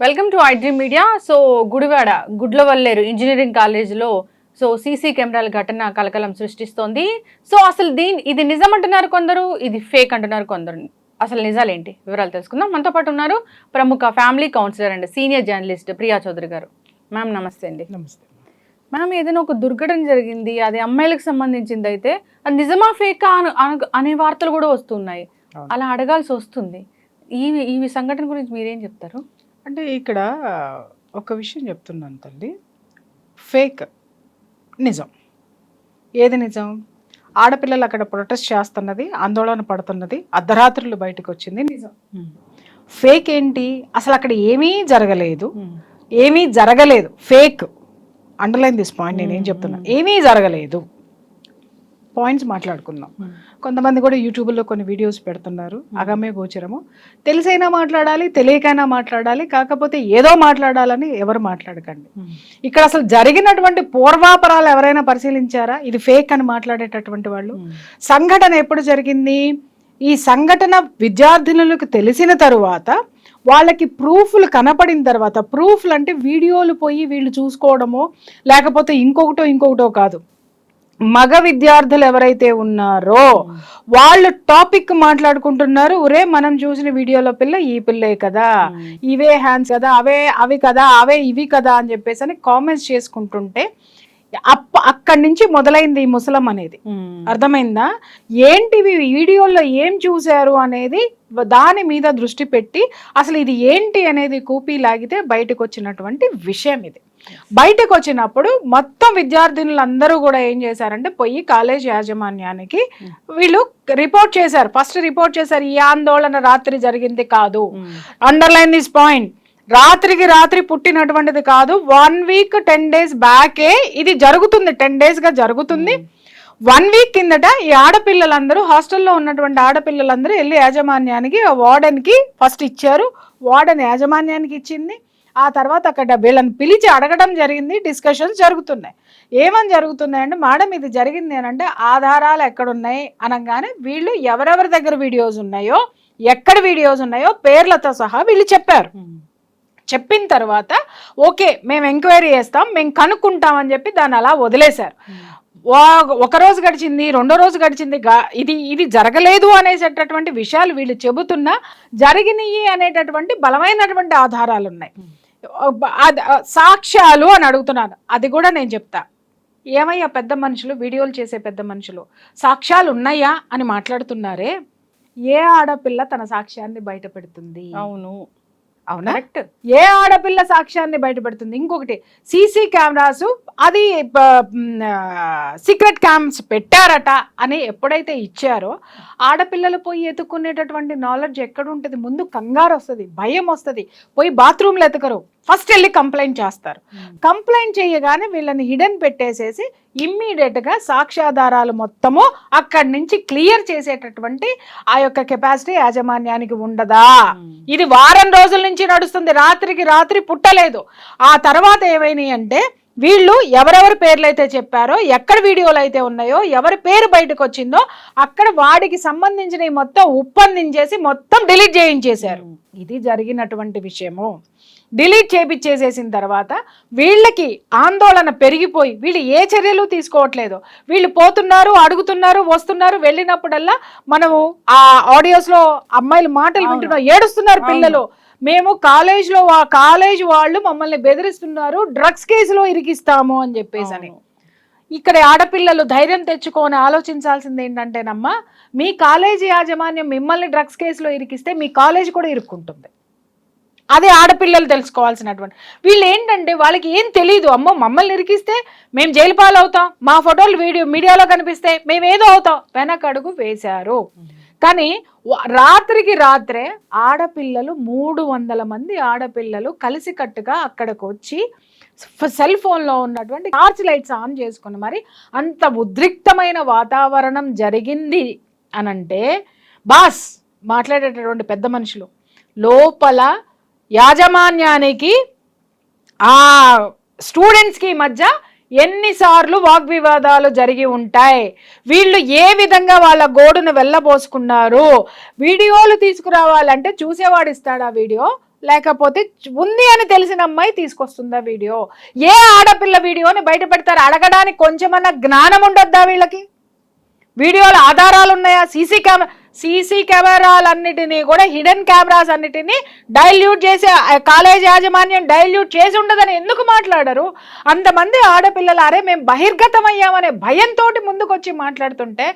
Welcome to iDream media so Gudivada Gudlavalleru engineering కాలేజీలో so CC కెమెరాల ఘటన కలకలం సృష్టిస్తోంది. సో అసలు దీని ఇది నిజం అంటున్నారు కొందరు ఇది ఫేక్ అంటున్నారు కొందరు. అసలు నిజాలేంటి? వివరాలు తెలుసుకుందాం. మనతో పాటు ఉన్నారు ప్రముఖ family counsellor and senior journalist Priya Chowdary garu. Ma'am నమస్తే అండి. నమస్తే. మ్యామ్ ఏదైనా ఒక దుర్ఘటన జరిగింది అది అమ్మాయిలకు సంబంధించింది అయితే అది నిజమా ఫేకా అను- వార్తలు కూడా వస్తున్నాయి. అలా అడగాల్సి వస్తుంది. ఈ ఈ సంఘటన గురించి మీరేం చెప్తారు? అంటే ఇక్కడ ఒక విషయం చెప్తున్నాను తల్లి. ఫేక్. నిజం. ఏది నిజం? ఆడపిల్లలు అక్కడ ప్రొటెస్ట్ చేస్తున్నది ఆందోళన పడుతున్నది అర్ధరాత్రులు బయటకు వచ్చింది నిజం. ఫేక్ ఏంటి? అసలు అక్కడ ఏమీ జరగలేదు. ఏమీ జరగలేదు. ఫేక్. అండర్లైన్ దిస్ పాయింట్ నేను ఏం చెప్తున్నా? ఏమీ జరగలేదు. పాయింట్స్ మాట్లాడుకుందాం. కొంతమంది కూడా యూట్యూబ్లో కొన్ని వీడియోస్ పెడుతున్నారు. అగమ్య గోచరము. తెలిసైనా మాట్లాడాలి తెలియకైనా మాట్లాడాలి కాకపోతే ఏదో మాట్లాడాలని ఎవరు మాట్లాడకండి. ఇక్కడ అసలు జరిగినటువంటి పూర్వాపరాలు ఎవరైనా పరిశీలించారా? ఇది ఫేక్ అని మాట్లాడేటటువంటి వాళ్ళు. సంఘటన ఎప్పుడు జరిగింది? ఈ సంఘటన విద్యార్థినులకు తెలిసిన తరువాత వాళ్ళకి ప్రూఫ్లు కనపడిన తర్వాత ప్రూఫ్లు అంటే వీడియోలు పోయి వీళ్ళు చూసుకోవడమో లేకపోతే ఇంకొకటో ఇంకొకటో కాదు. మగ విద్యార్థులు ఎవరైతే ఉన్నారో వాళ్ళు టాపిక్ మాట్లాడుకుంటున్నారు ఒరే మనం చూసిన వీడియోలో పిల్ల ఈ పిల్లే కదా ఇవే హ్యాండ్స్ కదా అవే అవి కదా అవే ఇవి కదా అని చెప్పేసి అని కామెంట్స్ చేసుకుంటుంటే అప్ప అక్కడి నుంచి మొదలైంది ఈ ముసలం అనేది. అర్థమైందా? ఏంటివి వీడియోలో ఏం చూశారు అనేది దాని మీద దృష్టి పెట్టి అసలు ఇది ఏంటి అనేది కూపీ లాగితే బయటకు వచ్చినటువంటి విషయం ఇది. బయటకు వచ్చినప్పుడు మొత్తం విద్యార్థినులందరూ కూడా ఏం చేశారంటే పోయి కాలేజ్ యాజమాన్యానికి వీళ్ళు రిపోర్ట్ చేశారు. ఫస్ట్ రిపోర్ట్ చేశారు ఈ ఆందోళన రాత్రి జరిగింది కాదు. Underline this point. రాత్రికి రాత్రి పుట్టినటువంటిది కాదు. వన్ వీక్ టెన్ డేస్ బ్యాకే ఇది జరుగుతుంది. టెన్ డేస్గా జరుగుతుంది. వన్ వీక్ కిందట ఈ ఆడపిల్లలందరూ హాస్టల్లో ఉన్నటువంటి ఆడపిల్లలందరూ వెళ్ళి యాజమాన్యానికి వార్డెన్కి ఫస్ట్ ఇచ్చారు. వార్డెన్ యాజమాన్యానికి ఇచ్చింది. ఆ తర్వాత అక్కడ వీళ్ళని పిలిచి అడగడం జరిగింది. డిస్కషన్స్ జరుగుతున్నాయి. ఏమని జరుగుతున్నాయి అంటే మేడం ఇది జరిగింది అంటే ఆధారాలు ఎక్కడున్నాయి? అనగానే వీళ్ళు ఎవరెవరి దగ్గర వీడియోస్ ఉన్నాయో ఎక్కడ వీడియోస్ ఉన్నాయో పేర్లతో సహా వీళ్ళు చెప్పారు. చెప్పిన తర్వాత ఓకే మేము ఎంక్వైరీ చేస్తాం మేము కనుక్కుంటాం అని చెప్పి దాన్ని అలా వదిలేశారు. ఒక రోజు గడిచింది రెండో రోజు గడిచింది ఇది ఇది జరగలేదు అనేటటువంటి విషయాలు వీళ్ళు చెబుతున్నా జరిగినాయి అనేటటువంటి బలమైనటువంటి ఆధారాలు ఉన్నాయి సాక్ష్యాలు అని అడుగుతున్నాను అది కూడా నేను చెప్తా. ఏమయ్యా పెద్ద మనుషులు వీడియోలు చేసే పెద్ద మనుషులు సాక్ష్యాలు ఉన్నాయా అని మాట్లాడుతున్నారే? ఏ ఆడపిల్ల తన సాక్ష్యాన్ని బయట పెడుతుంది? అవును. అవునా? ఏ ఆడపిల్ల సాక్ష్యాన్ని బయటపెడుతుంది? ఇంకొకటి సీసీ కెమెరాస్ అది సీక్రెట్ క్యామ్స్ పెట్టారట అని ఎప్పుడైతే ఇచ్చారో ఆడపిల్లలు పోయి ఎత్తుకునేటటువంటి నాలెడ్జ్ ఎక్కడ ఉంటుంది ముందు కంగారు వస్తుంది భయం వస్తుంది పోయి బాత్రూమ్లో ఎతకరు. ఫస్ట్ వెళ్ళి కంప్లైంట్ చేస్తారు. కంప్లైంట్ చేయగానే వీళ్ళని హిడెన్ పెట్టేసేసి ఇమ్మీడియట్గా సాక్ష్యాధారాలు మొత్తము అక్కడి నుంచి క్లియర్ చేసేటటువంటి ఆ యొక్క కెపాసిటీ యాజమాన్యానికి ఉండదా? ఇది వారం రోజుల నుంచి నడుస్తుంది. రాత్రికి రాత్రి పుట్టలేదు. ఆ తర్వాత ఏమైనాయి అంటే వీళ్ళు ఎవరెవరి పేర్లు అయితే చెప్పారో ఎక్కడ వీడియోలు అయితే ఉన్నాయో ఎవరి పేరు బయటకు వచ్చిందో అక్కడ వాడికి సంబంధించిన మొత్తం ఉప్పందించేసి మొత్తం డిలీట్ చేయించేశారు. ఇది జరిగినటువంటి విషయము. డిలీట్ చేపించేసేసిన తర్వాత వీళ్ళకి ఆందోళన పెరిగిపోయి వీళ్ళు ఏ చర్యలు తీసుకోవట్లేదు. వీళ్ళు పోతున్నారు అడుగుతున్నారు వస్తున్నారు వెళ్ళినప్పుడల్లా మనము ఆ ఆడియోస్లో అమ్మాయిల మాటలు. వింటున్నాం ఏడుస్తున్నారు పిల్లలు. మేము కాలేజ్లో ఆ కాలేజ్ వాళ్ళు మమ్మల్ని బెదిరిస్తున్నారు డ్రగ్స్ కేసులో ఇరికిస్తాము అని చెప్పేసి అని. ఇక్కడ ఆడపిల్లలు ధైర్యం తెచ్చుకొని ఆలోచించాల్సింది ఏంటంటేనమ్మా మీ కాలేజీ యాజమాన్యం మిమ్మల్ని డ్రగ్స్ కేసులో ఇరికిస్తే మీ కాలేజ్ కూడా ఇరుక్కుంటుంది. అదే ఆడపిల్లలు తెలుసుకోవాల్సినటువంటి. వీళ్ళు ఏంటంటే వాళ్ళకి ఏం తెలియదు అమ్మో మమ్మల్ని ఇరికిస్తే మేము జైలు పాలవుతాం. మా ఫోటోలు వీడియో మీడియాలో కనిపిస్తే మేము ఏదో అవుతాం. వెనకడుగు వేశారు. కానీ రాత్రికి రాత్రే ఆడపిల్లలు మూడు వందల మంది ఆడపిల్లలు కలిసికట్టుగా అక్కడికి వచ్చి సెల్ ఫోన్లో ఉన్నటువంటి టార్చ్ లైట్స్ ఆన్ చేసుకుని మరి అంత ఉద్రిక్తమైన వాతావరణం జరిగింది అనంటే బాస్ మాట్లాడేటటువంటి పెద్ద మనుషులు లోపల యాజమాన్యానికి ఆ స్టూడెంట్స్కి మధ్య ఎన్నిసార్లు వాగ్వివాదాలు జరిగి ఉంటాయి. వీళ్ళు ఏ విధంగా వాళ్ళ గోడును వెళ్ళబోసుకున్నారు? వీడియోలు తీసుకురావాలంటే చూసేవాడు ఇస్తాడా వీడియో? లేకపోతే ఉంది అని తెలిసిన అమ్మాయి తీసుకొస్తుందా వీడియో? ఏ ఆడపిల్ల వీడియోని బయట పెడతారు? అడగడానికి కొంచెమన్నా జ్ఞానం ఉండొద్దా వీళ్ళకి? వీడియోల ఆధారాలు ఉన్నాయా సీసీ కెమెరా సీసీ కెమెరాలన్నిటినీ కూడా హిడెన్ కెమెరాస్ అన్నిటినీ డైల్యూట్ చేసే కాలేజ్ యాజమాన్యం డైల్యూట్ చేసి ఉండదని ఎందుకు మాట్లాడరు? అంతమంది ఆడపిల్లలు అరే మేము బహిర్గతమయ్యామనే భయంతో ముందుకొచ్చి మాట్లాడుతుంటే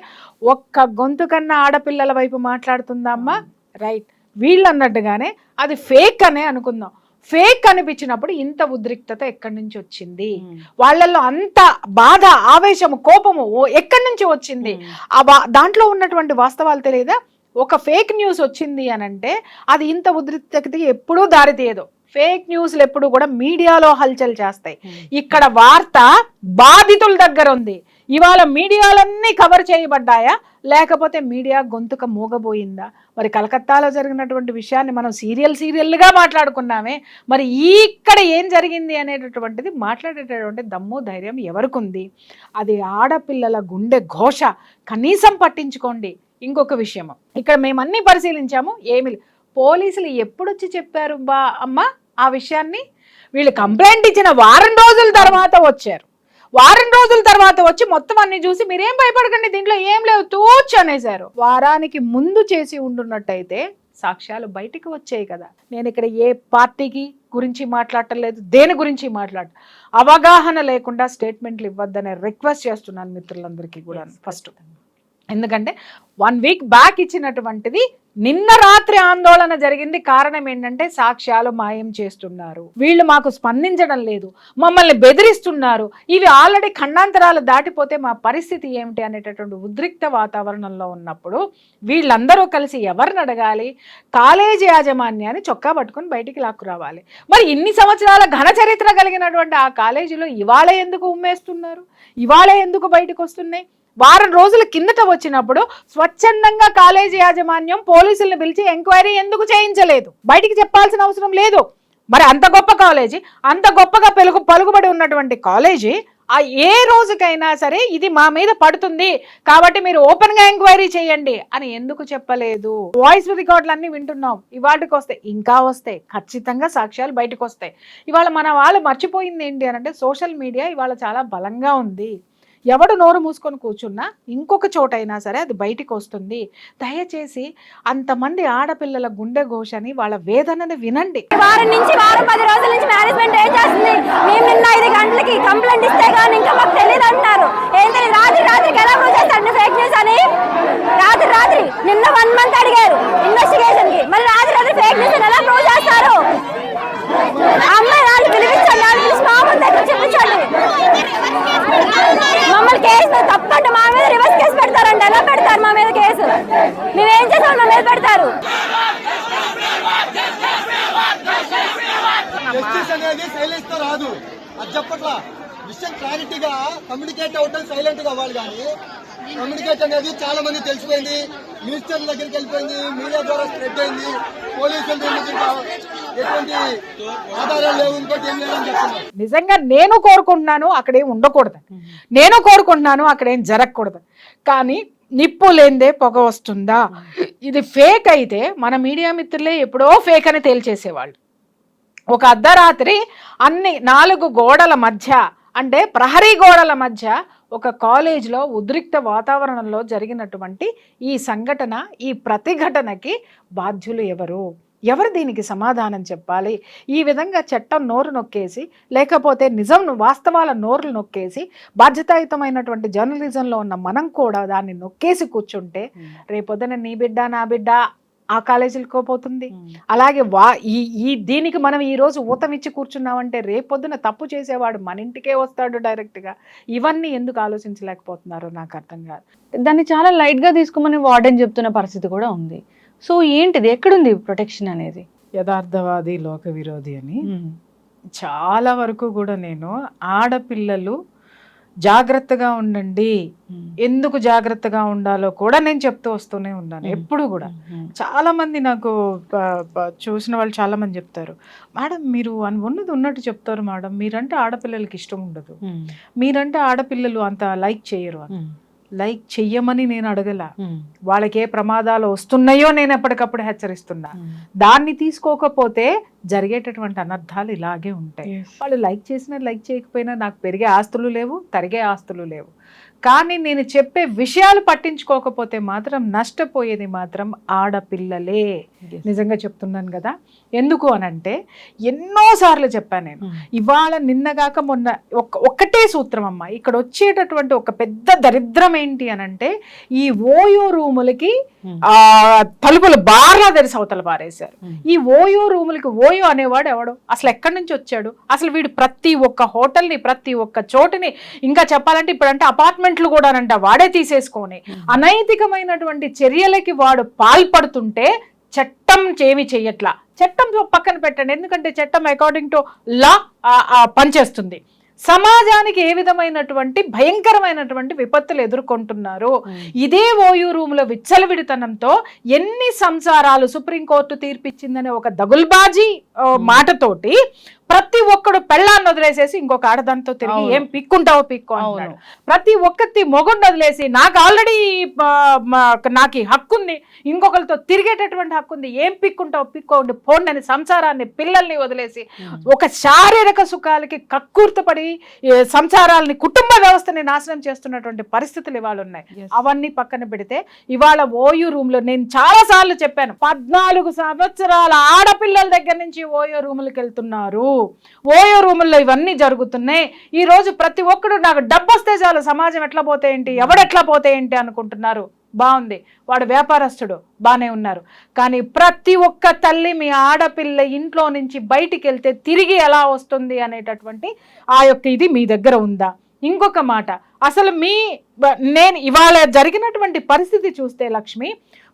ఒక్క గొంతు కన్నా ఆడపిల్లల వైపు మాట్లాడుతుందా అమ్మా? రైట్. వీళ్ళు అన్నట్టుగానే అది ఫేక్ అనే అనుకుందాం. ఫేక్ అనిపించినప్పుడు ఇంత ఉద్రిక్తత ఎక్కడి నుంచి వచ్చింది? వాళ్ళల్లో అంత బాధ ఆవేశము కోపము ఎక్కడి నుంచి వచ్చింది? ఆ దాంట్లో ఉన్నటువంటి వాస్తవాలు తెలియదా? ఒక ఫేక్ న్యూస్ వచ్చింది అని అంటే అది ఇంత ఉద్రిక్తతకి ఎప్పుడూ దారితీయదు ఫేక్ న్యూస్లు ఎప్పుడు కూడా మీడియాలో హల్చల్ చేస్తాయి. ఇక్కడ వార్త బాధితుల దగ్గర ఉంది. ఇవాళ మీడియాలన్నీ కవర్ చేయబడ్డాయా? లేకపోతే మీడియా గొంతుక మూగబోయిందా? మరి కలకత్తాలో జరిగినటువంటి విషయాన్ని మనం సీరియల్ సీరియల్గా మాట్లాడుకున్నామే. మరి ఇక్కడ ఏం జరిగింది అనేటటువంటిది మాట్లాడేటటువంటి దమ్ము ధైర్యం ఎవరికి ఉంది అది ఆడపిల్లల గుండె ఘోష. కనీసం పట్టించుకోండి. ఇంకొక విషయము. ఇక్కడ మేము అన్ని పరిశీలించాము. ఏమి పోలీసులు ఎప్పుడు వచ్చి చెప్పారు బా అమ్మ ఆ విషయాన్ని? వీళ్ళు కంప్లైంట్ ఇచ్చిన వారం రోజుల తర్వాత వచ్చారు. వారం రోజుల తర్వాత వచ్చి మొత్తం అన్ని చూసి మీరేం భయపడకండి దీంట్లో ఏం లేవు తూచు అనేసారు వారానికి ముందు చేసి ఉండున్నట్టయితే సాక్ష్యాలు బయటికి వచ్చాయి కదా. నేను ఇక్కడ ఏ పార్టీకి గురించి మాట్లాడటం లేదు దేని గురించి మాట్లాడ అవగాహన లేకుండా స్టేట్మెంట్లు ఇవ్వద్దనే రిక్వెస్ట్ చేస్తున్నాను మిత్రులందరికీ కూడా ఫస్ట్. ఎందుకంటే వన్ వీక్ బ్యాక్ ఇచ్చినటువంటిది నిన్న రాత్రి ఆందోళన జరిగింది. కారణం ఏంటంటే సాక్ష్యాలు మాయం చేస్తున్నారు. వీళ్ళు మాకు స్పందించడం లేదు. మమ్మల్ని బెదిరిస్తున్నారు. ఇవి ఆల్రెడీ ఖండాంతరాలు దాటిపోతే మా పరిస్థితి ఏమిటి అనేటటువంటి ఉద్రిక్త వాతావరణంలో ఉన్నప్పుడు వీళ్ళందరూ కలిసి ఎవరిని అడగాలి? కాలేజీ యాజమాన్యాన్ని చొక్కా పట్టుకొని బయటికి లాక్కు రావాలి మరి ఇన్ని సంవత్సరాల ఘన చరిత్ర కలిగినటువంటి ఆ కాలేజీలో ఇవాళ ఎందుకు ఉమ్మేస్తున్నారు? ఇవాళ ఎందుకు బయటకు వస్తున్నాయి? వారం రోజుల కిందట వచ్చినప్పుడు స్వచ్ఛందంగా కాలేజీ యాజమాన్యం పోలీసులను పిలిచి ఎంక్వైరీ ఎందుకు చేయించలేదు? బయటికి చెప్పాల్సిన అవసరం లేదు. మరి అంత గొప్ప కాలేజీ అంత గొప్పగా పెలుగు పలుకుబడి ఉన్నటువంటి కాలేజీ ఆ ఏ రోజుకైనా సరే ఇది మా మీద పడుతుంది. కాబట్టి మీరు ఓపెన్గా ఎంక్వైరీ చేయండి అని ఎందుకు చెప్పలేదు? వాయిస్ రికార్డులు అన్ని వింటున్నాం. ఇవాటికి వస్తాయి ఇంకా వస్తాయి. ఖచ్చితంగా సాక్ష్యాలు బయటకు వస్తాయి. ఇవాళ మన వాళ్ళు మర్చిపోయింది ఏంటి అని అంటే సోషల్ మీడియా ఇవాళ చాలా బలంగా ఉంది. ఎవడు నోరు మూసుకొని కూర్చున్నా ఇంకొక చోటైనా సరే అది బయటికి వస్తుంది. దయచేసి అంతమంది ఆడపిల్లల గుండె ఘోషని వాళ్ళ వేదనని వినండి. వారం నుంచి వారం పది రోజుల నుంచి మేనేజ్మెంట్ ఏం చేస్తుంది? మేము నిన్న ఐదు గంటలకి కంప్లైంట్ ఇస్తే కానీ ఇంకా మాకు తెలియదు అంటున్నారు. ఏంటని రాత్రి రాత్రి రాత్రికి ఎలా ప్రూవ్ ఫేక్ న్యూస్ అని? రాత్రి రాత్రి. నిన్న వన్ మంత్ అడిగారు ఇన్వెస్టిగేషన్కి మరి రాత్రి రాత్రి ఫేక్ న్యూస్ ఎలా ప్రూవ్ చేస్తారు ఆ అమ్మాయి వాళ్ళు పిలిపించండి వాళ్ళు పిలిచి మా ముందు దగ్గర చూపించండి మమ్మల్ని కేసు తప్పంటే మా మీద రివర్స్ కేసు పెడతారండి ఎలా పెడతారు మా మీద కేసు మేమేం చేసాం మా మీద పెడతారు జస్టిస్ అనేది సైలెన్స్తో రాదు అది చెప్పట్లా. విషయం క్లారిటీగా కమ్యూనికేట్ అవటం సైలెంట్గా అవ్వాలి కానీ కమ్యూనికేట్ అనేది చాలా మంది తెలిసిపోయింది. మినిస్టర్ దగ్గరికి వెళ్ళిపోయింది మీడియా ద్వారా స్ప్రెడ్ అయింది. పోలీసుల ఎటువంటి ఆధారాలు లేవు ఇంకోటి ఏం లేదని చెప్తున్నారు. నిజంగా నేను కోరుకుంటున్నాను అక్కడేం ఉండకూడదు. నేను కోరుకుంటున్నాను అక్కడేం జరగకూడదు. కానీ నిప్పు లేందే పొగ వస్తుందా? ఇది ఫేక్ అయితే మన మీడియా మిత్రులే ఎప్పుడో ఫేక్ అని తేల్చేసేవాళ్ళు. ఒక అర్ధరాత్రి అన్ని నాలుగు గోడల మధ్య అంటే ప్రహరీ గోడల మధ్య ఒక కాలేజ్లో ఉద్రిక్త వాతావరణంలో జరిగినటువంటి ఈ సంఘటన ఈ ప్రతిఘటనకి బాధ్యులు ఎవరు? ఎవరు దీనికి సమాధానం చెప్పాలి? ఈ విధంగా చట్టం నోరు నొక్కేసి లేకపోతే నిజం వాస్తవాల నోరులు నొక్కేసి బాధ్యతాయుతమైనటువంటి జర్నలిజంలో ఉన్న మనం కూడా దాన్ని నొక్కేసి కూర్చుంటే రేపొద్దున నీ బిడ్డ నా బిడ్డ ఆ కాలేజీలకు పోతుంది. అలాగే వా ఈ ఈ దీనికి మనం ఈ రోజు ఊతమిచ్చి కూర్చున్నామంటే రేపొద్దున తప్పు చేసేవాడు మన ఇంటికే వస్తాడు డైరెక్ట్గా. ఇవన్నీ ఎందుకు ఆలోచించలేకపోతున్నారో నాకు అర్థం కాదు. దాన్ని చాలా లైట్గా తీసుకోమని వార్డెన్ చెప్తున్న పరిస్థితి కూడా ఉంది. సో ఏంటిది? ఎక్కడుంది ప్రొటెక్షన్ అనేది? యథార్థవాది లోక విరోధి అని చాలా వరకు కూడా నేను ఆడపిల్లలు జాగ్రత్తగా ఉండండి. ఎందుకు జాగ్రత్తగా ఉండాలో కూడా నేను చెప్తూ వస్తూనే ఉన్నాను ఎప్పుడు కూడా. చాలా మంది నాకు చూసిన వాళ్ళు చాలా మంది చెప్తారు మేడం మీరు అన్- ఉన్నది ఉన్నట్టు చెప్తారు మేడం. మీరంటే ఆడపిల్లలకి ఇష్టం ఉండదు. మీరంటే ఆడపిల్లలు అంత లైక్ చేయరు. లైక్ చెయ్యమని నేను అడగల. వాళ్ళకి ఏ ప్రమాదాలు వస్తున్నాయో నేను ఎప్పటికప్పుడు హెచ్చరిస్తున్నా. దాన్ని తీసుకోకపోతే జరిగేటటువంటి అనర్థాలు ఇలాగే ఉంటాయి. వాళ్ళు లైక్ చేసినా లైక్ చేయకపోయినా నాకు పెరిగే ఆస్తులు లేవు తరిగే ఆస్తులు లేవు. కానీ నేను చెప్పే విషయాలు పట్టించుకోకపోతే మాత్రం నష్టపోయేది మాత్రం ఆడపిల్లలే. నిజంగా చెప్తున్నాను కదా. ఎందుకు అనంటే ఎన్నోసార్లు చెప్పాను నేను. ఇవాళ నిన్నగాక మొన్న ఒక్క ఒక్కటే సూత్రం అమ్మ. ఇక్కడ వచ్చేటటువంటి ఒక పెద్ద దరిద్రం ఏంటి అనంటే ఈ ఓయో రూములకి ఆ తలుపులు బార్లా తెరిసి అవతల పారేశారు. ఈ ఓయో రూములకి ఓయో అనేవాడు ఎవడు? అసలు ఎక్కడి నుంచి వచ్చాడు? అసలు వీడు ప్రతి ఒక్క హోటల్ని ప్రతి ఒక్క చోటుని ఇంకా చెప్పాలంటే ఇప్పుడంటే అపార్ట్మెంట్లు కూడానంట వాడే తీసేసుకొని అనైతికమైనటువంటి చర్యలకి వాడు పాల్పడుతుంటే చట్టం ఏమి చెయ్యట్లా చట్టం పక్కన పెట్టండి. ఎందుకంటే చట్టం అకార్డింగ్ టు లా పనిచేస్తుంది. సమాజానికి ఏ విధమైనటువంటి భయంకరమైనటువంటి విపత్తులు ఎదుర్కొంటున్నారు. ఇదే ఓయూ రూముల విచ్చలవిడితనంతో ఎన్ని సంసారాలు సుప్రీంకోర్టు తీర్పిచ్చిందనే ఒక దగుల్బాజీ మాటతోటి ప్రతి ఒక్కడు పెళ్ళాన్ని వదిలేసేసి ఇంకొక ఆడదానితో తిరిగి. ఏం పిక్కుంటావో పిక్కు అంటున్నాడు. ప్రతి ఒక్కటి మొగుడిని వదిలేసి నాకు ఆల్రెడీ నాకు హక్కు ఉంది ఇంకొకరితో తిరిగేటటువంటి హక్కు ఉంది ఏం పిక్కుంటావు పిక్కోండి పోండి అని సంసారాన్ని పిల్లల్ని వదిలేసి ఒక శారీరక సుఖాలకి కక్కుర్తపడి సంసారాలని కుటుంబ వ్యవస్థని నాశనం చేస్తున్నటువంటి పరిస్థితులు ఇవాళ ఉన్నాయి. అవన్నీ పక్కన పెడితే ఇవాళ ఓయూ రూమ్లో నేను చాలా సార్లు చెప్పాను పద్నాలుగు సంవత్సరాల ఆడపిల్లల దగ్గర నుంచి ఓయో రూములకు వెళ్తున్నారు. ఓయో రూముల్లో ఇవన్నీ జరుగుతున్నాయి. ఈ రోజు ప్రతి ఒక్కడు నాకు డబ్బు వస్తే చాలు సమాజం ఎట్లా పోతే ఏంటి ఎవడెట్లా పోతే ఏంటి అనుకుంటున్నారు. బాగుంది. వాడు వ్యాపారస్తుడు బాగానే ఉన్నారు. కానీ ప్రతి ఒక్క తల్లి మీ ఆడపిల్ల ఇంట్లో నుంచి బయటికి వెళ్తే తిరిగి ఎలా వస్తుంది అనేటటువంటి ఆ యొక్క ఇది మీ దగ్గర ఉందా? ఇంకొక మాట అసలు మీ నేను ఇవాళ జరిగినటువంటి పరిస్థితి చూస్తే లక్ష్మి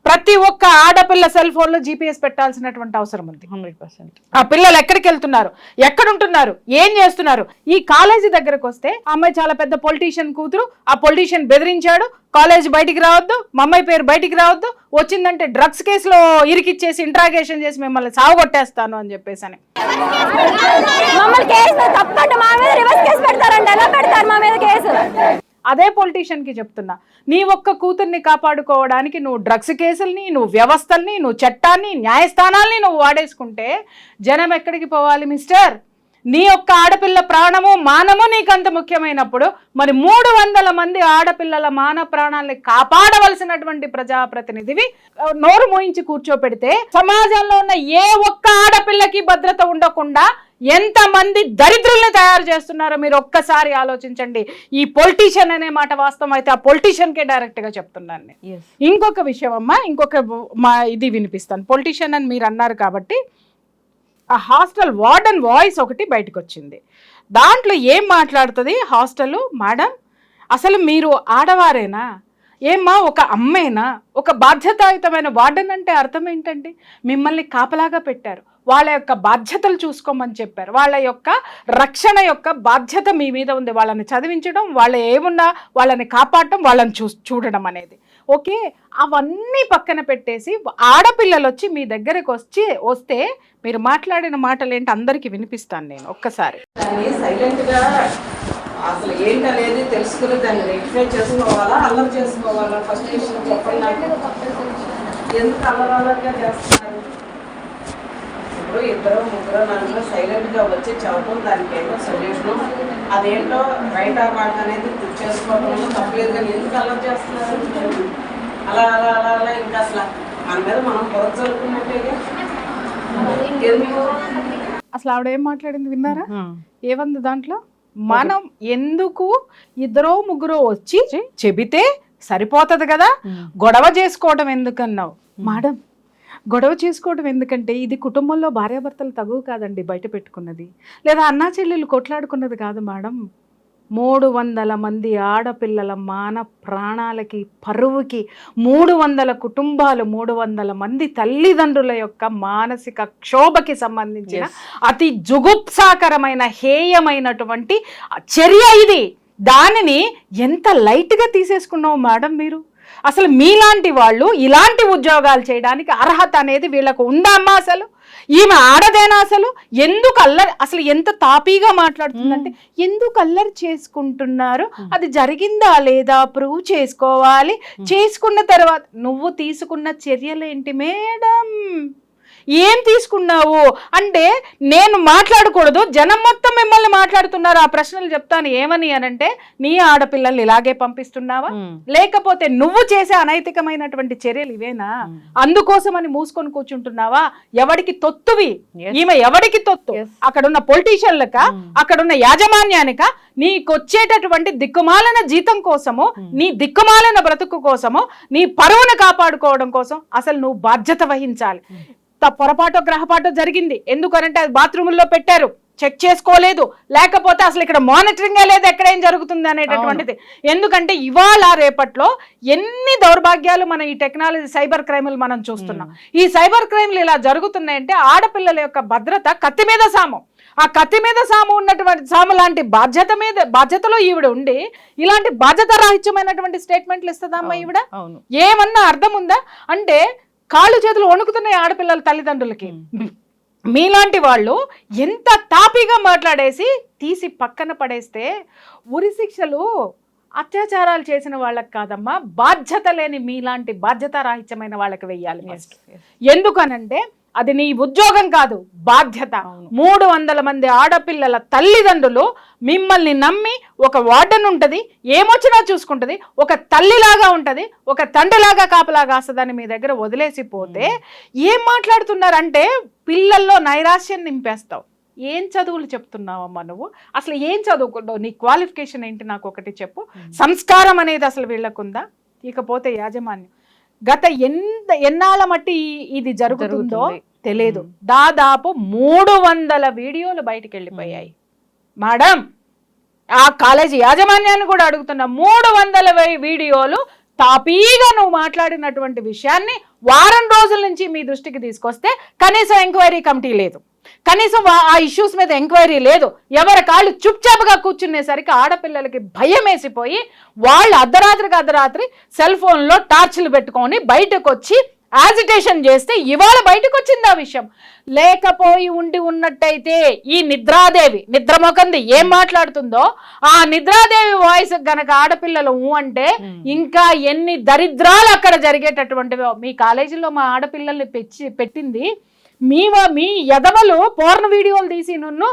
ప్రతి ఒక్క ఆడపిల్ల సెల్ ఫోన్లో జీపీఎస్ పెట్టాల్సినటువంటి అవసరం ఉంది. Hundred percent. ఆ పిల్లలు ఎక్కడికి వెళ్తున్నారు? ఎక్కడ ఉంటున్నారు ఏం చేస్తున్నారు? ఈ కాలేజీ దగ్గరకు వస్తే ఆ అమ్మాయి చాలా పెద్ద పొలిటీషియన్ కూతురు ఆ పొలిటీషియన్ బెదిరించాడు కాలేజ్ బయటికి రావద్దు మా అమ్మాయి పేరు బయటికి రావద్దు వచ్చిందంటే డ్రగ్స్ కేసులో ఇరికిచ్చేసి ఇంట్రాగేషన్ చేసి మిమ్మల్ని సాగుగొట్టేస్తాను అని చెప్పేసి అని. మమ్మల్ని కేసు తప్పంటే మా మీద రివర్స్ కేసు పెడతారండి. ఎలా పెడతారు మా మీద కేసు? అదే పొలిటీషియన్కి చెప్తున్నా. నీ ఒక్క కూతుర్ని కాపాడుకోవడానికి నువ్వు డ్రగ్స్ కేసుల్ని నువ్వు వ్యవస్థల్ని నువ్వు చట్టాన్ని న్యాయస్థానాల్ని నువ్వు వాడేసుకుంటే జనం ఎక్కడికి పోవాలి మిస్టర్ నీ యొక్క ఆడపిల్ల ప్రాణము మానము నీకంత ముఖ్యమైనప్పుడు మరి మూడు వందల మంది ఆడపిల్లల మాన ప్రాణాలని కాపాడవలసినటువంటి ప్రజాప్రతినిధివి నోరు మోయించి కూర్చోపెడితే సమాజంలో ఉన్న ఏ ఒక్క ఆడపిల్లకి భద్రత ఉండకుండా ఎంతమంది దరిద్రుల్ని తయారు చేస్తున్నారో మీరు ఒక్కసారి ఆలోచించండి. ఈ పొలిటీషియన్ అనే మాట వాస్తవం అయితే ఆ పొలిటీషియన్కే డైరెక్ట్గా చెప్తున్నాను నేను. ఎస్ ఇంకొక విషయం అమ్మా ఇంకొక మా ఇది వినిపిస్తాను. పొలిటీషియన్ అని మీరు అన్నారు కాబట్టి ఆ హాస్టల్ వార్డెన్ వాయిస్ ఒకటి బయటకు వచ్చింది దాంట్లో ఏం మాట్లాడుతుంది హాస్టల్? మేడం అసలు మీరు ఆడవారేనా? ఏమ్మా ఒక అమ్మేనా? ఒక బాధ్యతాయుతమైన వార్డెన్ అంటే అర్థం ఏంటండి? మిమ్మల్ని కాపలాగా పెట్టారు. వాళ్ళ యొక్క బాధ్యతలు చూసుకోమని చెప్పారు. వాళ్ళ యొక్క రక్షణ యొక్క బాధ్యత మీ మీద ఉంది. వాళ్ళని చదివించడం వాళ్ళ ఏమున్నా వాళ్ళని కాపాడటం వాళ్ళని చూ చూడడం అనేది. ఓకే? అవన్నీ పక్కన పెట్టేసి ఆడపిల్లలు వచ్చి మీ దగ్గరకు వచ్చి వస్తే మీరు మాట్లాడిన మాటలు ఏంటి అందరికీ వినిపిస్తాను నేను ఒక్కసారి. దాన్ని సైలెంట్గా అసలు ఏంటనేది తెలుసుకుని దాన్ని రెక్టిఫై చేసుకోవాలా? అల్లరి చేసుకోవాలా? ఫస్ట్ విషయం చెప్పండి నాకు. ఎందుకు అల్లరి అల్లరిగా చేస్తున్నారు? ఇప్పుడు ఇద్దరు ముగ్గురు నలుగురు సైలెంట్గా వచ్చి చెప్పడం దానికి ఏమో సొల్యూషన్ అదేంటో రైట్ ఆర్ రాంగ్ అనేది చేసుకోవడంలో తప్పలేదు కానీ ఎందుకు అల్లరి చేస్తున్నారు? అలా అలా అలా అలా ఇంకా అసలు మన మీద మనం బుర్ర చదువుకున్నట్టేగా ఎందుకు? అసలు ఆవిడ ఏం మాట్లాడింది విన్నారా? ఏమంది దాంట్లో? మనం ఎందుకు ఇద్దరో ముగ్గురో వచ్చి చెబితే సరిపోతుంది కదా? గొడవ చేసుకోవడం ఎందుకన్నావు? మేడం గొడవ చేసుకోవడం ఎందుకంటే ఇది కుటుంబంలో భార్యాభర్తలు తగువ కాదండి బయట పెట్టుకున్నది. లేదా అన్నా చెల్లెలు కొట్లాడుకున్నది కాదు మేడం. మూడు వందల మంది ఆడపిల్లల మాన ప్రాణాలకి పరువుకి మూడు వందల కుటుంబాలు మూడు వందల మంది తల్లిదండ్రుల యొక్క మానసిక క్షోభకి సంబంధించిన అతి జుగుప్సాకరమైన హేయమైనటువంటి చర్య ఇది. దానిని ఎంత లైట్గా తీసేసుకున్నావు మేడం మీరు? అసలు మీలాంటి వాళ్ళు ఇలాంటి ఉద్యోగాలు చేయడానికి అర్హత అనేది వీళ్ళకు ఉందా అమ్మా అసలు? ఈమె ఆడదేనా అసలు? ఎందుకు అల్లరి అసలు ఎంత తాపీగా మాట్లాడుతుందంటే ఎందుకు అల్లరి చేసుకుంటున్నారు? అది జరిగిందా లేదా? ప్రూవ్ చేసుకోవాలి. చేసుకున్న తర్వాత నువ్వు తీసుకున్న చర్యలేంటి మేడం? ఏం తీసుకున్నావు? అంటే నేను మాట్లాడకూడదు. జనం మొత్తం మిమ్మల్ని మాట్లాడుతున్నారు. ఆ ప్రశ్నలు చెప్తాను ఏమని అనంటే నీ ఆడపిల్లల్ని ఇలాగే పంపిస్తున్నావా? లేకపోతే నువ్వు చేసే అనైతికమైనటువంటి చర్యలు ఇవేనా? అందుకోసమని మూసుకొని కూర్చుంటున్నావా? ఎవడికి తొత్తువి? ఈమె ఎవడికి తొత్తు? అక్కడున్న పొలిటీషియన్లక అక్కడున్న యాజమాన్యానిక? నీకొచ్చేటటువంటి దిక్కుమాలన జీతం కోసము నీ దిక్కుమాలన బ్రతుకు కోసము నీ పరువును కాపాడుకోవడం కోసం అసలు నువ్వు బాధ్యత వహించాలి. పొరపాటో గ్రహపాటో జరిగింది. ఎందుకనంటే అది బాత్రూముల్లో పెట్టారు. చెక్ చేసుకోలేదు. లేకపోతే అసలు ఇక్కడ మానిటరింగ్ లేదు. ఎక్కడ ఏం జరుగుతుంది అనేటటువంటిది. ఎందుకంటే ఇవాళ రేపట్లో ఎన్ని దౌర్భాగ్యాలు మన ఈ టెక్నాలజీ సైబర్ క్రైములు మనం చూస్తున్నాం. ఈ సైబర్ క్రైమ్లు ఇలా జరుగుతున్నాయంటే ఆడపిల్లల యొక్క భద్రత కత్తి మీద సాము. ఆ కత్తి మీద సాము ఉన్నటువంటి సాము లాంటి బాధ్యత మీద బాధ్యతలో ఈవిడ ఉండి ఇలాంటి బాధ్యత రాహిత్యమైనటువంటి స్టేట్మెంట్లు ఇస్తుందమ్మా ఈవిడ? ఏమన్నా అర్థం ఉందా? అంటే కాళ్ళు చేతులు వణుకుతున్నాయి ఆడపిల్లల తల్లిదండ్రులకి మీలాంటి వాళ్ళు ఎంత తాపీగా మాట్లాడేసి తీసి పక్కన పడేస్తే ఉరి శిక్షలు అత్యాచారాలు చేసిన వాళ్ళకి కాదమ్మా బాధ్యత లేని మీలాంటి బాధ్యత రాహిత్యమైన వాళ్ళకి వెయ్యాలి. ఎందుకనంటే అది నీ ఉద్యోగం కాదు బాధ్యత. మూడు వందల మంది ఆడపిల్లల తల్లిదండ్రులు మిమ్మల్ని నమ్మి ఒక వార్డెన్ ఉంటుంది ఏమొచ్చినా చూసుకుంటుంది ఒక తల్లిలాగా ఉంటుంది ఒక తండ్రిలాగా కాపలా కాస్తుందని మీ దగ్గర వదిలేసి పోతే ఏం మాట్లాడుతున్నారంటే పిల్లల్లో నైరాశ్యం నింపేస్తావు. ఏం చదువులు చెప్తున్నావమ్మా నువ్వు? అసలు ఏం చదువుకున్నావు నీ క్వాలిఫికేషన్ ఏంటి? నాకు ఒకటి చెప్పు. సంస్కారం అనేది అసలు వీళ్ళకుందా? ఇకపోతే యాజమాన్యం. గత ఎంత ఎన్నాళ్ళ మట్టి ఇది జరుగుతుందో. తెలియదు దాదాపు మూడు వందల వీడియోలు బయటికి వెళ్ళిపోయాయి మేడం ఆ కాలేజీ యాజమాన్యాన్ని కూడా అడుగుతున్నా. మూడు వందల వీడియోలు తాపీగా నువ్వు మాట్లాడినటువంటి విషయాన్ని వారం రోజుల నుంచి మీ దృష్టికి తీసుకొస్తే కనీసం ఎంక్వైరీ కమిటీ లేదు. కనీసం ఆ ఇష్యూస్ మీద ఎంక్వైరీ లేదు. ఎవరి కాళ్ళు చుప్చాపుగా కూర్చునేసరికి ఆడపిల్లలకి భయం వేసిపోయి వాళ్ళు అర్ధరాత్రికి అర్ధరాత్రి సెల్ ఫోన్లో టార్చ్లు పెట్టుకొని బయటకు వచ్చి యాజిటేషన్ చేస్తే ఇవాళ బయటకు వచ్చింది ఆ విషయం. లేకపోయి ఉండి ఉన్నట్టయితే ఈ నిద్రాదేవి నిద్రమొకంది ఏం మాట్లాడుతుందో ఆ నిద్రాదేవి వాయిస్ గనక ఆడపిల్లలు అంటే ఇంకా ఎన్ని దరిద్రాలు అక్కడ జరిగేటటువంటివో మీ కాలేజీలో మా ఆడపిల్లల్ని పెంచి పెట్టింది. మీ మీ ఎదవలు పోర్న వీడియోలు తీసి నన్ను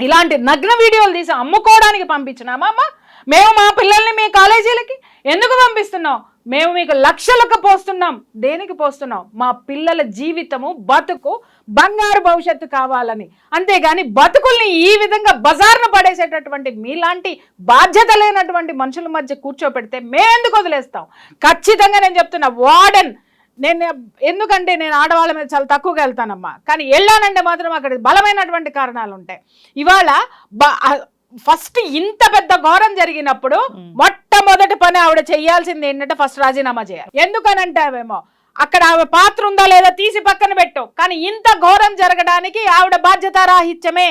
ఇలాంటి నగ్న వీడియోలు తీసి అమ్ముకోవడానికి పంపించినామా అమ్మ? మేము మా పిల్లల్ని మీ కాలేజీలకి ఎందుకు పంపిస్తున్నాం మేము మీకు లక్షలకు పోస్తున్నాం. దేనికి పోస్తున్నాం? మా పిల్లల జీవితము బతుకు బంగారు భవిష్యత్తు కావాలని. అంతేగాని బతుకుల్ని ఈ విధంగా బజార్ను పడేసేటటువంటి మీలాంటి బాధ్యత లేనటువంటి మనుషుల మధ్య కూర్చోపెడితే మేము ఎందుకు వదిలేస్తాం? ఖచ్చితంగా నేను చెప్తున్నా వార్డెన్ నేను ఎందుకంటే నేను ఆడవాళ్ళ మీద చాలా తక్కువగా వెళ్తానమ్మా. కానీ వెళ్ళానంటే మాత్రం అక్కడ బలమైనటువంటి కారణాలు ఉంటాయి ఇవాళ ఫస్ట్ ఇంత పెద్ద ఘోరం జరిగినప్పుడు మొట్టమొదటి పని ఆవిడ చేయాల్సింది ఏంటంటే ఫస్ట్ రాజీనామా చేయాలి. ఎందుకనంటావేమో? అక్కడ ఆమె పాత్ర ఉందా లేదా తీసి పక్కన పెట్టు. కానీ ఇంత ఘోరం జరగడానికి ఆవిడ బాధ్యతారాహిత్యమే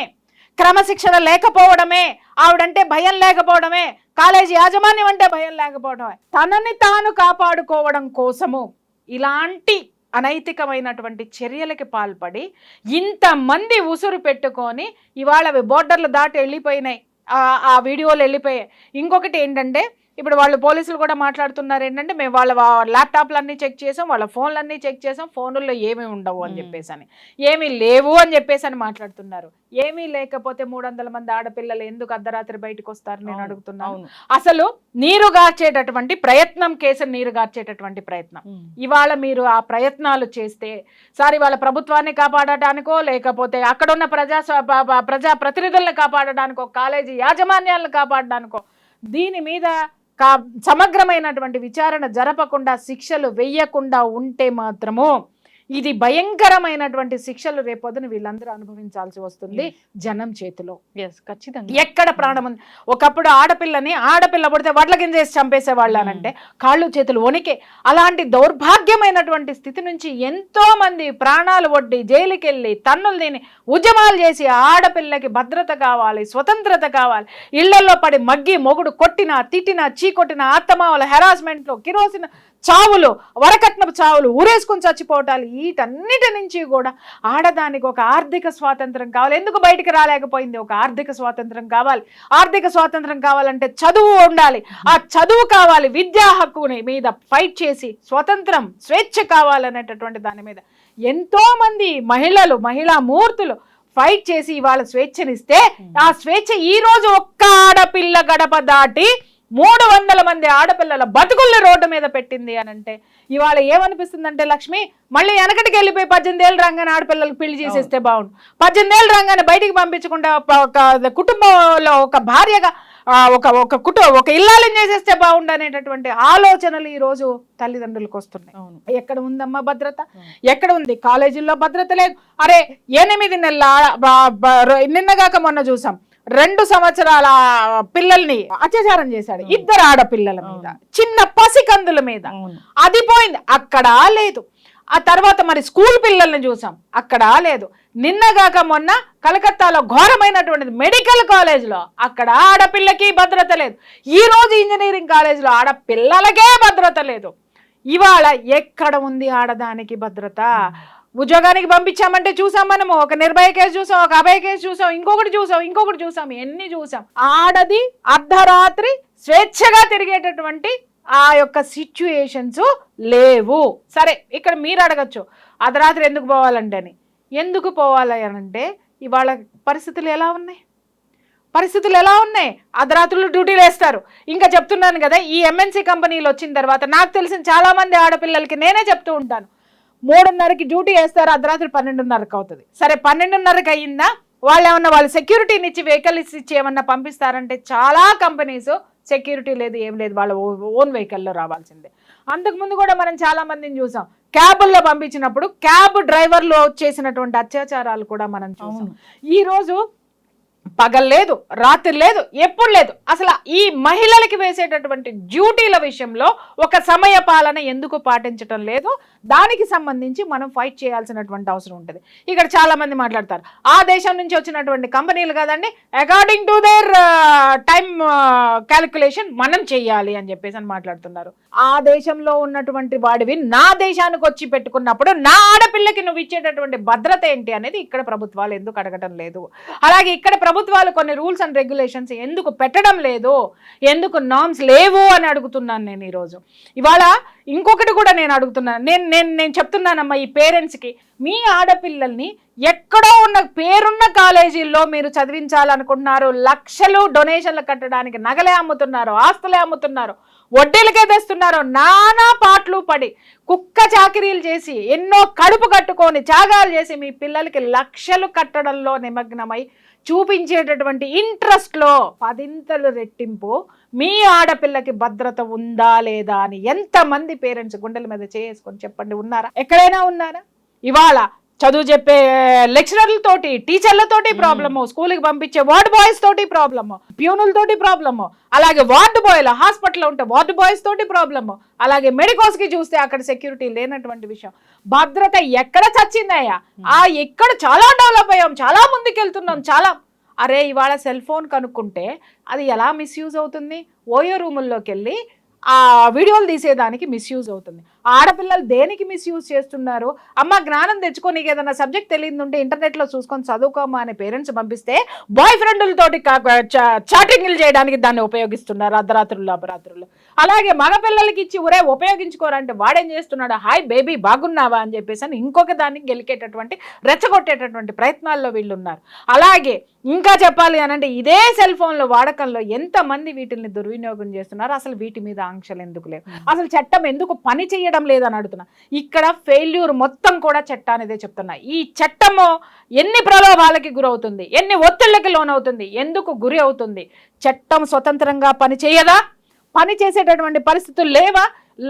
క్రమశిక్షణ లేకపోవడమే ఆవిడంటే భయం లేకపోవడమే కాలేజీ యాజమాన్యం అంటే భయం లేకపోవడమే. తనని తాను కాపాడుకోవడం కోసము ఇలాంటి అనైతికమైనటువంటి చర్యలకి పాల్పడి ఇంతమంది ఉసురు పెట్టుకొని ఇవాళ అవి బోర్డర్లు దాటి వెళ్ళిపోయినాయి. ఆ వీడియోలు వెళ్ళిపోయాయి. ఇంకొకటి ఏంటంటే ఇప్పుడు వాళ్ళు పోలీసులు కూడా మాట్లాడుతున్నారు ఏంటంటే మేము వాళ్ళ వా- ల్యాప్టాప్లు అన్నీ చెక్ చేసాం వాళ్ళ ఫోన్లు అన్నీ చెక్ చేసాం ఫోనుల్లో ఏమీ ఉండవు అని చెప్పేసి అని ఏమీ లేవు అని చెప్పేసి అని మాట్లాడుతున్నారు. ఏమీ లేకపోతే మూడు వందల మంది ఆడపిల్లలు ఎందుకు అర్ధరాత్రి బయటకు వస్తారు నేను అడుగుతున్నాను? అసలు నీరు గార్చేటటువంటి ప్రయత్నం కేసు నీరు గార్చేటటువంటి ప్రయత్నం. ఇవాళ మీరు ఆ ప్రయత్నాలు చేస్తే సార్ ఇవాళ ప్రభుత్వాన్ని కాపాడటానికో లేకపోతే అక్కడున్న ప్రజా ప్రజా ప్రతినిధులను కాపాడడానికో కాలేజీ యాజమాన్యాలను కాపాడడానికో దీని మీద కా సమగ్రమైనటువంటి విచారణ జరపకుండా శిక్షలు వెయ్యకుండా ఉంటే మాత్రము ఇది భయంకరమైనటువంటి శిక్షలు రేపొద్దున వీళ్ళందరూ అనుభవించాల్సి వస్తుంది జనం చేతిలో. ఖచ్చితంగా. ఎక్కడ ప్రాణం ఉంది? ఒకప్పుడు ఆడపిల్లని ఆడపిల్ల పుడితే వడ్ల కింద వేసి చంపేసేవాళ్ళు అని అంటే కాళ్ళు చేతులు వణికే. అలాంటి దౌర్భాగ్యమైనటువంటి స్థితి నుంచి ఎంతో మంది ప్రాణాలు ఒడ్డి జైలుకి వెళ్ళి తన్నులు తిని ఉద్యమాలు చేసి ఆడపిల్లకి భద్రత కావాలి స్వతంత్రత కావాలి. ఇళ్ళలో పడి మగ్గి మొగుడు కొట్టిన తిట్టిన చీకొట్టిన ఆత్తమావల హెరాస్మెంట్లు కిరోసిన చావులు వరకట్నపు చావులు ఊరేసుకుని చచ్చిపోవటాలు వీటన్నిటి నుంచి కూడా ఆడదానికి ఒక ఆర్థిక స్వాతంత్రం కావాలి. ఎందుకు బయటికి రాలేకపోయింది? ఒక ఆర్థిక స్వాతంత్రం కావాలి. ఆర్థిక స్వాతంత్రం కావాలంటే చదువు ఉండాలి. ఆ చదువు కావాలి. విద్యా హక్కుని మీద ఫైట్ చేసి స్వతంత్రం స్వేచ్ఛ కావాలనేటటువంటి దాని మీద ఎంతోమంది మహిళలు మహిళా మూర్తులు ఫైట్ చేసి ఇవాళ స్వేచ్ఛనిస్తే ఆ స్వేచ్ఛ ఈ రోజు ఒక్క ఆడపిల్ల గడప దాటి మూడు వందల మంది ఆడపిల్లల బతుకుల్ని రోడ్డు మీద పెట్టింది అని అంటే ఇవాళ ఏమనిపిస్తుందంటే లక్ష్మి మళ్ళీ వెనకటికి వెళ్ళిపోయి పద్దెనిమిది ఏళ్ళు రాగానే ఆడపిల్లలకు పెళ్ళి చేసేస్తే బాగుండు. పద్దెనిమిది ఏళ్ళు రాగానే బయటికి పంపించకుండా ఒక- కుటుంబంలో ఒక భార్యగా ఒక ఒక కుటుంబ ఒక ఇల్లాలని చేసేస్తే బాగుండు అనేటటువంటి ఆలోచనలు ఈ రోజు తల్లిదండ్రులకు వస్తున్నాయి. ఎక్కడ ఉందమ్మా భద్రత? ఎక్కడ ఉంది? కాలేజీల్లో భద్రత లేదు. అరే ఎనిమిది నెలల నిన్నగాక మొన్న చూసాం. రెండు సంవత్సరాల పిల్లల్ని అత్యాచారం చేశాడు. ఇద్దరు ఆడపిల్లల మీద చిన్న పసికందుల మీద. అది పోయింది. అక్కడ లేదు. ఆ తర్వాత మరి స్కూల్ పిల్లల్ని చూసాం. అక్కడ లేదు. నిన్నగాక మొన్న కలకత్తాలో ఘోరమైనటువంటిది మెడికల్ కాలేజ్లో అక్కడ ఆడపిల్లకి భద్రత లేదు. ఈ రోజు ఇంజనీరింగ్ కాలేజ్లో ఆడపిల్లలకే భద్రత లేదు. ఇవాళ ఎక్కడ ఉంది ఆడదానికి భద్రత? ఉద్యోగానికి పంపించామంటే చూసాం మనము. ఒక నిర్భయ కేసు చూసాం ఒక అభయ కేసు చూసాం ఇంకొకటి చూసాం ఇంకొకటి చూసాం ఎన్ని చూసాం. ఆడది అర్ధరాత్రి స్వేచ్ఛగా తిరిగేటటువంటి ఆ యొక్క సిచ్యుయేషన్స్ లేవు. సరే ఇక్కడ మీరు అడగచ్చు అర్ధరాత్రి ఎందుకు పోవాలంటే అని ఎందుకు పోవాలి అంటే ఇవాళ పరిస్థితులు ఎలా ఉన్నాయి? పరిస్థితులు ఎలా ఉన్నాయి? అర్ధరాత్రులు డ్యూటీలు వేస్తారు ఇంకా చెప్తున్నాను కదా ఈ ఎంఎన్సీ కంపెనీలు వచ్చిన తర్వాత నాకు తెలిసిన చాలామంది ఆడపిల్లలకి నేనే చెప్తూ ఉంటాను. మూడున్నరకి డ్యూటీ వేస్తారు అర్ధరాత్రి పన్నెండున్నరకు అవుతుంది. సరే పన్నెండున్నరకి అయ్యిందా? వాళ్ళు ఏమన్నా వాళ్ళు సెక్యూరిటీని ఇచ్చి వెహికల్స్ ఇచ్చి ఏమన్నా పంపిస్తారంటే చాలా కంపెనీస్ సెక్యూరిటీ లేదు ఏం లేదు వాళ్ళ ఓన్ వెహికల్లో రావాల్సిందే. అంతకుముందు కూడా మనం చాలా మందిని చూసాం. క్యాబుల్లో పంపించినప్పుడు క్యాబ్ డ్రైవర్లు చేసినటువంటి అత్యాచారాలు కూడా మనం చూసాం. ఈ రోజు పగలు లేదు రాత్రి లేదు ఎప్పుడు లేదు. అసలు ఈ మహిళలకి వేసేటటువంటి డ్యూటీల విషయంలో ఒక సమయ పాలన ఎందుకు పాటించటం లేదు? దానికి సంబంధించి మనం ఫైట్ చేయాల్సినటువంటి అవసరం ఉంటుంది. ఇక్కడ చాలామంది మాట్లాడతారు ఆ దేశం నుంచి వచ్చినటువంటి కంపెనీలు కదండి according to their time calculation మనం చేయాలి అని చెప్పేసి అని మాట్లాడుతున్నారు. ఆ దేశంలో ఉన్నటువంటి వాడివి నా దేశానికి వచ్చి పెట్టుకున్నప్పుడు నా ఆడపిల్లకి నువ్వు ఇచ్చేటటువంటి భద్రత ఏంటి అనేది ఇక్కడ ప్రభుత్వాలు ఎందుకు అడగటం లేదు. అలాగే ఇక్కడ ప్రభుత్వాలు కొన్ని రూల్స్ అండ్ రెగ్యులేషన్స్ ఎందుకు పెట్టడం లేదు? ఎందుకు నామ్స్ లేవు అని అడుగుతున్నాను నేను ఈరోజు. ఇవాళ ఇంకొకటి కూడా నేను అడుగుతున్నాను. నేను నేను నేను చెప్తున్నానమ్మా ఈ పేరెంట్స్కి మీ ఆడపిల్లల్ని ఎక్కడో ఉన్న పేరున్న కాలేజీల్లో మీరు చదివించాలనుకుంటున్నారు లక్షలు డొనేషన్లు కట్టడానికి నగలే అమ్ముతున్నారు ఆస్తులే అమ్ముతున్నారు వడ్డీలకే తెస్తున్నారు నానా పాటలు పడి కుక్క చాకిరీలు చేసి ఎన్నో కడుపు కట్టుకొని త్యాగాలు చేసి మీ పిల్లలకి లక్షలు కట్టడంలో నిమగ్నమై చూపించేటటువంటి ఇంట్రెస్ట్లో పదింతలు రెట్టింపు మీ ఆడపిల్లకి భద్రత ఉందా లేదా అని ఎంతమంది పేరెంట్స్ గుండెల మీద చేసుకొని చెప్పండి ఉన్నారా? ఎక్కడైనా ఉన్నారా? ఇవాళ చదువు చెప్పే లెక్చరర్లతోటి టీచర్లతోటి ప్రాబ్లము స్కూల్కి పంపించే వార్డ్ బాయ్స్ తోటి ప్రాబ్లము ప్యూనులతోటి ప్రాబ్లము అలాగే వార్డ్ బాయ్లు హాస్పిటల్లో ఉంటే వార్డ్ బాయ్స్ తోటి ప్రాబ్లము అలాగే మెడికోస్కి చూస్తే అక్కడ సెక్యూరిటీ లేనటువంటి విషయం. భద్రత ఎక్కడ చచ్చిందయ్యా? ఆ ఎక్కడ చాలా డెవలప్ అయ్యాం చాలా ముందుకెళ్తున్నాం చాలా. అరే ఇవాళ సెల్ ఫోన్ కనుక్కుంటే అది ఎలా మిస్యూజ్ అవుతుంది? ఓయో రూముల్లోకి వెళ్ళి ఆ వీడియోలు తీసేదానికి మిస్యూజ్ అవుతుంది. ఆడపిల్లలు దేనికి మిస్యూజ్ చేస్తున్నారు? అమ్మ జ్ఞానం తెచ్చుకో నీకు ఏదైనా సబ్జెక్ట్ తెలియదు ఉంటే ఇంటర్నెట్లో చూసుకొని చదువుకోమా అనే పేరెంట్స్ పంపిస్తే బాయ్ ఫ్రెండ్లతోటి చాటింగ్లు చేయడానికి దాన్ని ఉపయోగిస్తున్నారు అర్ధరాత్రులు అపరాత్రులు. అలాగే మగపిల్లలకి ఇచ్చి ఒరే ఉపయోగించుకోరంటే వాడేం చేస్తున్నాడు? హాయ్ బేబీ బాగున్నావా? అని చెప్పేసి అని ఇంకొక దాన్ని గెలికేటటువంటి రెచ్చగొట్టేటటువంటి ప్రయత్నాల్లో వీళ్ళు ఉన్నారు అలాగే ఇంకా చెప్పాలి అని అంటే ఇదే సెల్ ఫోన్ల వాడకంలో ఎంతమంది వీటిని దుర్వినియోగం చేస్తున్నారు? అసలు వీటి మీద ఆంక్షలు ఎందుకు లేవు? అసలు చట్టం ఎందుకు పని చేయడం లేదని అడుగుతున్నా. ఇక్కడ ఫెయిల్యూర్ మొత్తం కూడా చట్టానిదే చెప్తున్నా. ఈ చట్టము ఎన్ని ప్రలోభాలకి గురవుతుంది? ఎన్ని ఒత్తిళ్ళకి లోనవుతుంది? ఎందుకు గురి అవుతుంది? చట్టం స్వతంత్రంగా పని చేయదా? పని చేసేటటువంటి పరిస్థితులు లేవా?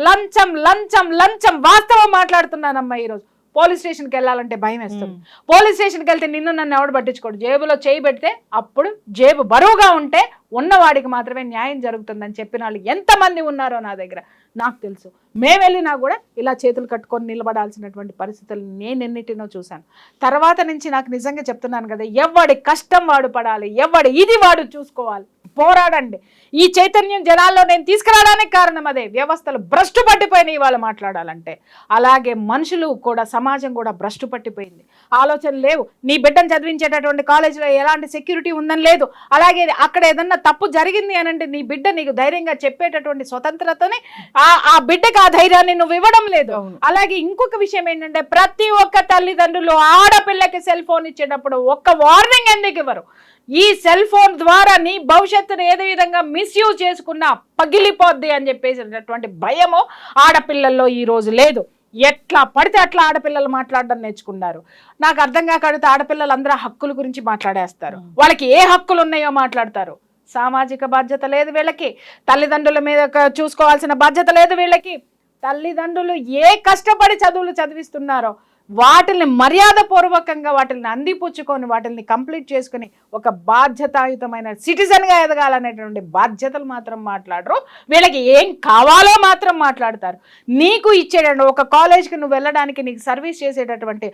లంచం లంచం లంచం వాస్తవం మాట్లాడుతున్నానమ్మా ఈరోజు. పోలీస్ స్టేషన్కి వెళ్ళాలంటే భయం వేస్తుంది. పోలీస్ స్టేషన్కి వెళ్తే నిన్ను నన్ను ఎవడు పట్టించుకోడు? జేబులో చేయి పెడితే అప్పుడు జేబు బరువుగా ఉంటే ఉన్నవాడికి మాత్రమే న్యాయం జరుగుతుందని చెప్పిన వాళ్ళు ఎంతమంది ఉన్నారో నా దగ్గర నాకు తెలుసు. మేము వెళ్ళినా కూడా ఇలా చేతులు కట్టుకొని నిలబడాల్సినటువంటి పరిస్థితులు నేను ఎన్నిటినో చూశాను. తర్వాత నుంచి నాకు నిజంగా చెప్తున్నాను కదా ఎవడి కష్టం వాడు పడాలి ఎవడి ఇది వాడు చూసుకోవాలి. పోరాడండి. ఈ చైతన్యం జనాల్లో నేను తీసుకురావడానికి కారణం అదే వ్యవస్థలు భ్రష్టు పట్టిపోయినాయి వాళ్ళు మాట్లాడాలంటే. అలాగే మనుషులు కూడా సమాజం కూడా భ్రష్టు పట్టిపోయింది. ఆలోచన లేవు. నీ బిడ్డను చదివించేటటువంటి కాలేజీలో ఎలాంటి సెక్యూరిటీ ఉందని లేదు. అలాగే అక్కడ ఏదన్నా తప్పు జరిగింది అని అంటే నీ బిడ్డ నీకు ధైర్యంగా చెప్పేటటువంటి స్వతంత్రతని ఆ ఆ బిడ్డకి ఆ ధైర్యాన్ని నువ్వు ఇవ్వడం లేదు. అలాగే ఇంకొక విషయం ఏంటంటే ప్రతి ఒక్క తల్లిదండ్రులు ఆడపిల్లకి సెల్ ఫోన్ ఇచ్చేటప్పుడు ఒక్క వార్నింగ్ ఎందుకు ఇవ్వరు? ఈ సెల్ ఫోన్ ద్వారా నీ భవిష్యత్తును ఏదే విధంగా మిస్యూజ్ చేసుకున్నా పగిలిపోద్ది అని చెప్పేసినటువంటి భయము ఆడపిల్లల్లో ఈ రోజు లేదు. ఎట్లా పడితే అట్లా ఆడపిల్లలు మాట్లాడడం నేర్చుకున్నారు. నాకు అర్థం కాక అడిగితే ఆడపిల్లలు అందరూ హక్కుల గురించి మాట్లాడేస్తారు. వాళ్ళకి ఏ హక్కులు ఉన్నాయో మాట్లాడతారు. సామాజిక బాధ్యత లేదు వీళ్ళకి. తల్లిదండ్రుల మీద చూసుకోవాల్సిన బాధ్యత లేదు వీళ్ళకి. తల్లిదండ్రులు ఏ కష్టపడి చదువులు చదివిస్తున్నారో వాటిని మర్యాదపూర్వకంగా వాటిని అందిపుచ్చుకొని వాటిని కంప్లీట్ చేసుకుని ఒక బాధ్యతాయుతమైన సిటిజన్గా ఎదగాలనేటువంటి బాధ్యతలు మాత్రం మాట్లాడరు. వీళ్ళకి ఏం కావాలో మాత్రం మాట్లాడతారు. నీకు ఇచ్చేటండి ఒక కాలేజ్కి నువ్వు వెళ్ళడానికి నీకు సర్వీస్ చేసేటటువంటి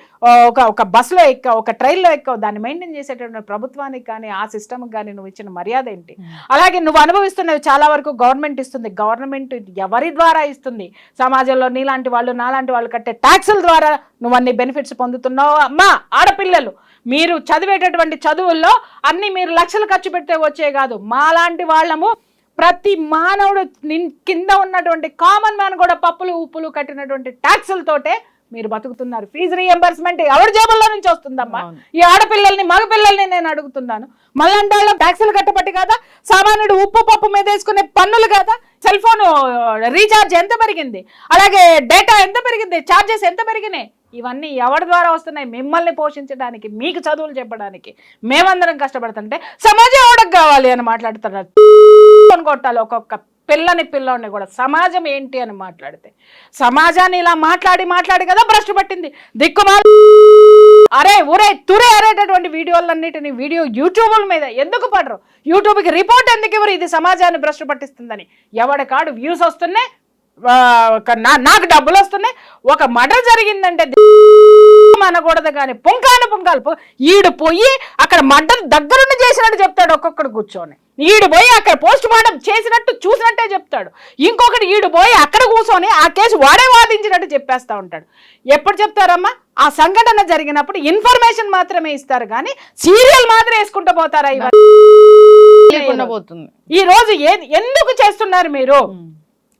ఒక ఒక బస్సులో ఎక్కావు ఒక ట్రైన్లో ఎక్కావు దాన్ని మెయింటైన్ చేసేటటువంటి ప్రభుత్వానికి కానీ ఆ సిస్టమ్కి కానీ నువ్వు ఇచ్చిన మర్యాద ఏంటి? అలాగే నువ్వు అనుభవిస్తున్నవి చాలా వరకు గవర్నమెంట్ ఇస్తుంది. గవర్నమెంట్ ఎవరి ద్వారా ఇస్తుంది? సమాజంలో నీలాంటి వాళ్ళు నాలాంటి వాళ్ళు కట్టే ట్యాక్సుల ద్వారా నువ్వు అన్ని బెనిఫిట్స్ పొందుతున్నావు. అమ్మా ఆడపిల్లలు మీరు చదివేటటువంటి చదువుల్లో అన్ని మీరు లక్షలు ఖర్చు పెడితే వచ్చే కాదు. మాలాంటి వాళ్ళము ప్రతి మానవుడు కింద ఉన్నటువంటి కామన్ మ్యాన్ కూడా పప్పులు ఉప్పులు కట్టినటువంటి ట్యాక్సులతోటే మీరు బతుకుతున్నారు. ఫీజు రీఎంబర్స్మెంట్ ఎవరి జేబుల్లో నుంచి వస్తుందమ్మా? ఈ ఆడపిల్లల్ని మగపిల్లల్ని నేను అడుగుతున్నాను. మళ్ళంటే వాళ్ళం ట్యాక్సులు కట్టబట్టి కదా? సామాన్యుడు ఉప్పు పప్పు మీద వేసుకునే పన్నులు కదా? సెల్ ఫోన్ రీఛార్జ్ ఎంత పెరిగింది? అలాగే డేటా ఎంత పెరిగింది? ఛార్జెస్ ఎంత పెరిగినాయి? ఇవన్నీ ఎవరి ద్వారా వస్తున్నాయి? మిమ్మల్ని పోషించడానికి మీకు చదువులు చెప్పడానికి. మేమందరం కష్టపడుతుంటే సమాజం ఎవడకు కావాలి అని మాట్లాడుతున్నారు. అని కొట్టాలి ఒక్కొక్క పిల్లని పిల్లోడిని కూడా. సమాజం ఏంటి అని మాట్లాడితే. సమాజాన్ని ఇలా మాట్లాడి మాట్లాడి కదా భ్రష్టు పట్టింది. దిక్కుమాల అరే ఒరే తురే అరేటటువంటి వీడియోలన్నిటిని వీడియో యూట్యూబ్ల మీద ఎందుకు పడరు? యూట్యూబ్కి రిపోర్ట్ ఎందుకు ఇవ్వరు? ఇది సమాజాన్ని భ్రష్టు పట్టిస్తుందని. ఎవడి కాడు వ్యూస్ వస్తున్నాయి నాకు డబ్బులు వస్తున్నాయి. ఒక మర్డర్ జరిగిందంటే అనకూడదు కానీ పుంకాను పుంకాలు ఈడు పోయి అక్కడ మడ్డలు దగ్గరుండి చేసినట్టు చెప్తాడు ఒక్కొక్కడు కూర్చొని. ఈడు పోయి అక్కడ పోస్ట్ మార్టం చేసినట్టు చూసినట్టే చెప్తాడు. ఇంకొకటి ఈడు పోయి అక్కడ కూర్చొని ఆ కేసు వాడే వాదించినట్టు చెప్పేస్తా ఉంటాడు. ఎప్పుడు చెప్తారమ్మా? ఆ సంఘటన జరిగినప్పుడు ఇన్ఫర్మేషన్ మాత్రమే ఇస్తారు కానీ సీరియల్ మాత్రం వేసుకుంటూ పోతారా ఈ రోజు ఎందుకు చేస్తున్నారు మీరు?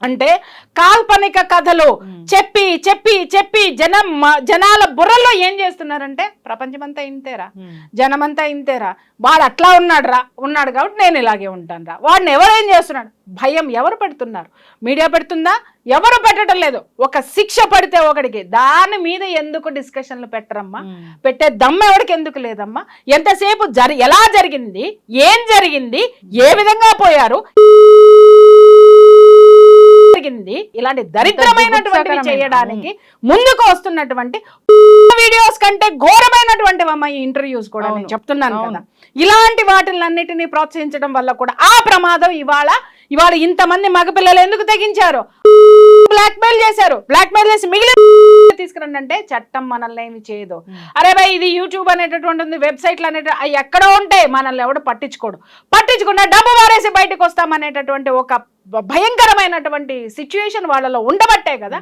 అంటే కాల్పనిక కథలు చెప్పి చెప్పి చెప్పి జనం జనాల బుర్రలో ఏం చేస్తున్నారంటే ప్రపంచమంతా ఇంతేరా జనమంతా ఇంతేరా వాడు అట్లా ఉన్నాడు రా ఉన్నాడు కాబట్టి నేను ఇలాగే ఉంటాను రా వాడిని ఎవరేం చేస్తున్నాడు? భయం ఎవరు పెడుతున్నారు? మీడియా పెడుతుందా? ఎవరు పెట్టడం లేదు. ఒక శిక్ష పడితే ఒకడికి. దాని మీద ఎందుకు డిస్కషన్లు పెట్టరమ్మా? పెట్టే దమ్ము ఎవరికి ఎందుకు లేదమ్మా? ఎంతసేపు జరి ఎలా జరిగింది? ఏం జరిగింది? ఏ విధంగా పోయారు? జరిగింది ఇలాంటి దరిద్రమైనటువంటివి దుఃఖకరమైన. చేయడానికి ముందుకు వస్తున్నటువంటి వీడియోస్ కంటే ఘోరమైనటువంటి అమ్మ ఈ ఇంటర్వ్యూస్ కూడా నేను. చెప్తున్నాను. కదా ఇలాంటి వాటిలన్నిటిని ప్రోత్సహించడం వల్ల కూడా ఆ ప్రమాదం ఇవాళ ఇవాళ ఇంతమంది మగపిల్లలు ఎందుకు తెగించారు? బ్లాక్ మెయిల్ చేశారు. బ్లాక్ మెయిల్ చేసి మిగిలిన తీసుకురండి అంటే చట్టం మనల్ని ఏమి చేయదు. అరే భయ్ ఇది యూట్యూబ్ అనేటటువంటి ఉంది వెబ్సైట్లు అనేట అవి ఎక్కడో ఉంటాయి మనల్ని ఎవడు పట్టించుకోడు. పట్టించుకున్న డబ్బు మారేసి బయటకు వస్తామనేటటువంటి ఒక భయంకరమైనటువంటి సిచ్యుయేషన్ వాళ్ళలో ఉండబట్టే కదా.